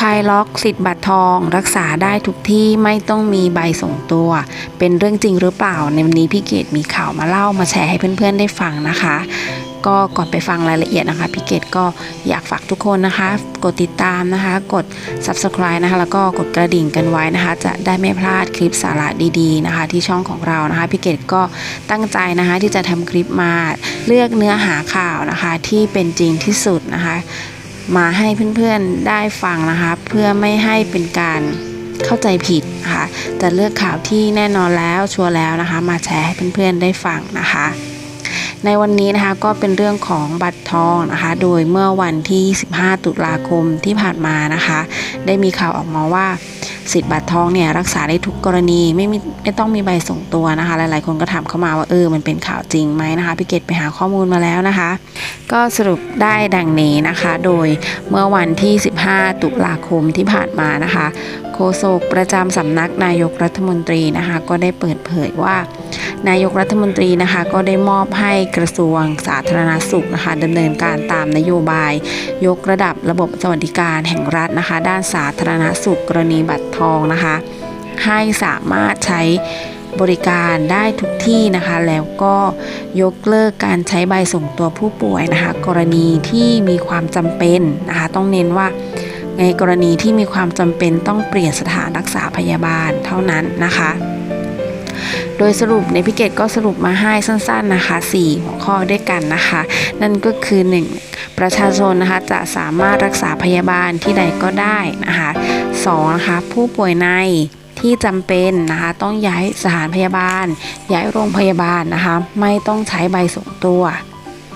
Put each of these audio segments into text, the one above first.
คลายล็อกสิทธิ์บัตรทอง รักษาได้ทุกที่ไม่ต้องมีใบส่งตัว เป็นเรื่องจริงหรือเปล่า ในวันนี้พี่เกดมีข่าวมาเล่ามาแชร์ให้เพื่อนๆได้ฟังนะคะ ก็ก่อนไปฟังรายละเอียดนะคะ พี่เกดก็อยากฝากทุกคนนะคะ กดติดตามนะคะ กด subscribe นะคะ แล้วก็กดกระดิ่งกันไว้นะคะ จะได้ไม่พลาดคลิปสาระดีๆนะคะ ที่ช่องของเรานะคะพี่เกดก็ตั้งใจนะคะที่จะทำคลิปมาเลือกเนื้อหาข่าวนะคะ ที่เป็นจริงที่สุดนะคะ มาให้เพื่อนๆได้ฟังนะคะ เพื่อไม่ให้เป็นการเข้าใจผิดนะคะจะเลือกข่าวที่แน่นอนแล้วชัวร์แล้วนะคะ มาแชร์ให้เพื่อนๆได้ฟังนะคะ ในวันนี้นะคะก็เป็นเรื่องของบัตรทองนะคะ โดยเมื่อวันที่ 15 ตุลาคมที่ผ่านมานะคะ ได้มีข่าวออกมาว่าสิทธิ์บัตรทองเนี่ยรักษาได้ทุกกรณีไม่มีไม่ต้องมีใบส่งตัวนะคะ หลายๆ คนก็ถามเข้ามาว่าเออมันเป็นข่าวจริงไหมนะคะพี่เกดไปหาข้อมูลมาแล้วนะคะ ก็สรุปได้ดังนี้นะคะ โดยเมื่อวันที่ 15 ตุลาคมที่ผ่านมานะคะโฆษกประจำสำนักนายกรัฐมนตรีนะคะ ก็ได้เปิดเผยว่า นายกรัฐมนตรีนะคะก็ได้มอบให้กระทรวงสาธารณสุขนะคะดำเนินการตามนโยบาย ยกระดับระบบสวัสดิการแห่งรัฐนะคะ ด้านสาธารณสุขกรณีบัตรทองนะคะ ให้สามารถใช้บริการได้ทุกที่นะคะ แล้วก็ยกเลิกการใช้ใบส่งตัวผู้ป่วยนะคะ กรณีที่มีความจำเป็นนะคะ ต้องเน้นว่าในกรณีที่มีความจำเป็นต้องเปลี่ยนสถานรักษาพยาบาลเท่านั้นนะคะ โดยสรุปในพิเกตก็สรุปมาให้สั้นๆนะคะ 4 หัวข้อด้วยกันนะคะ นั่นก็คือ 1. ประชาชนนะคะจะสามารถรักษาพยาบาลที่ใดก็ได้นะคะ2นะคะผู้ป่วยในที่จำเป็นนะคะต้องย้ายสถานพยาบาล ย้ายโรงพยาบาลนะคะไม่ต้องใช้ใบส่งตัว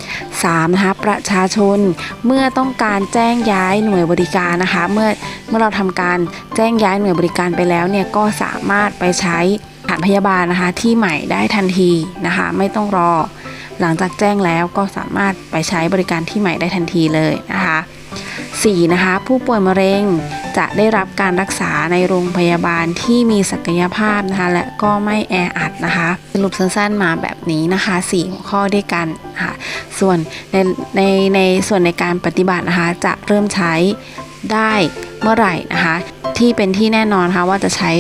3. นะคะประชาชนเมื่อต้องการแจ้งย้ายหน่วยบริการนะคะ เมื่อเมื่อเราทำการแจ้งย้ายหน่วยบริการไปแล้วเนี่ยก็สามารถไปใช้านพยาบาลนะคะ ที่ใหม่ได้ทันทีนะคะ ไม่ต้องรอ หลังจากแจ้งแล้วก็สามารถไปใช้บริการที่ใหม่ได้ทันทีเลยนะคะ 4. นะคะ ผู้ป่วยมะเร็งจะได้รับการรักษาในโรงพยาบาลที่มีศักยภาพนะคะ และก็ไม่แออัดนะคะ สรุปสั้นๆมาแบบนี้นะคะ 4 หัวข้อด้วยกันค่ะส่วนในในในส่วนในการปฏิบัตินะคะ จะเริ่มใช้ได้เมื่อไหร่นะคะ ที่เป็นที่แน่นอนนะคะว่าจะใช้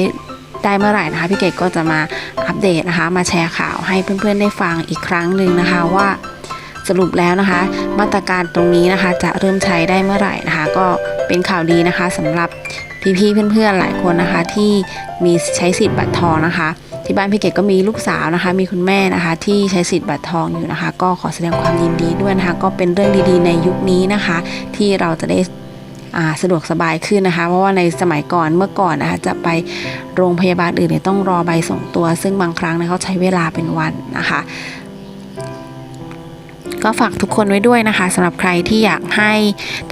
ได้เมื่อไหร่นะคะพี่เกดก็จะมาอัปเดตนะคะ มาแชร์ข่าวให้เพื่อนๆได้ฟังอีกครั้งหนึ่งนะคะว่าสรุปแล้วนะคะ มาตรการตรงนี้นะคะ จะเริ่มใช้ได้เมื่อไหร่นะคะ ก็เป็นข่าวดีนะคะสำหรับพี่ๆเพื่อนๆหลายคนนะคะ ที่มีใช้สิทธิ์บัตรทองนะคะ ที่บ้านพี่เกดก็มีลูกสาวนะคะ มีคุณแม่นะคะ ที่ใช้สิทธิ์บัตรทองอยู่นะคะ ก็ขอแสดงความยินดีด้วยนะคะ ก็เป็นเรื่องดีๆ ในยุคนี้นะคะ ที่เราจะได้ สะดวกสบายขึ้นนะคะ เพราะว่าในสมัยก่อนเมื่อก่อนนะคะจะไปโรงพยาบาลอื่นเนี่ยต้องรอใบส่งตัว ซึ่งบางครั้งเนี่ยเขาใช้เวลาเป็นวันนะคะ ก็ฝากทุกคนไว้ด้วยนะคะสำหรับใครที่อยากให้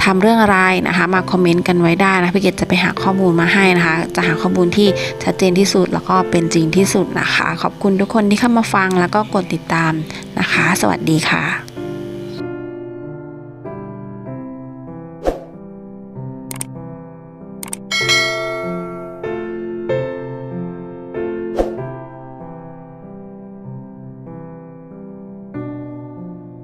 ทำเรื่องอะไรนะคะ มาคอมเมนต์กันไว้ได้นะพี่เกดจะไปหาข้อมูลมาให้นะคะ จะหาข้อมูลที่ชัดเจนที่สุดแล้วก็เป็นจริงที่สุดนะคะ ขอบคุณทุกคนที่เข้ามาฟังแล้วก็กดติดตามนะคะ สวัสดีค่ะ